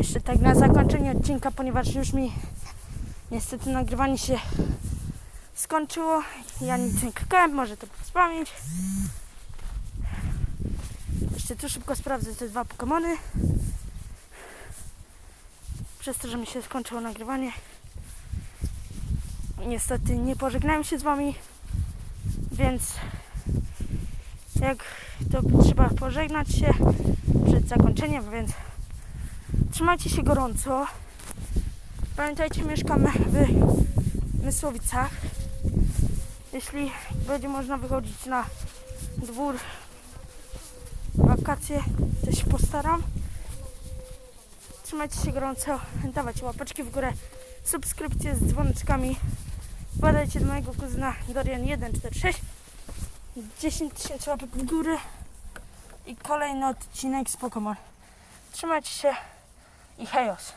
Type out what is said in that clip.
Jeszcze tak na zakończenie odcinka, ponieważ już mi niestety nagrywanie się skończyło. Ja nic nie klikałem, może to wspomnieć. Jeszcze tu szybko sprawdzę te dwa Pokemony. Przez to, że mi się skończyło nagrywanie. Niestety nie pożegnałem się z wami, więc jak to trzeba pożegnać się przed zakończeniem, więc trzymajcie się gorąco. Pamiętajcie, mieszkamy w Mysłowicach. Jeśli będzie można wychodzić na dwór wakacje, to się postaram. Trzymajcie się gorąco, dawajcie łapeczki w górę, subskrypcje z dzwoneczkami. Wpadajcie do mojego kuzyna Dorian146. 10 tysięcy łapek w górę i kolejny odcinek z Pokémon. Trzymajcie się i hejos.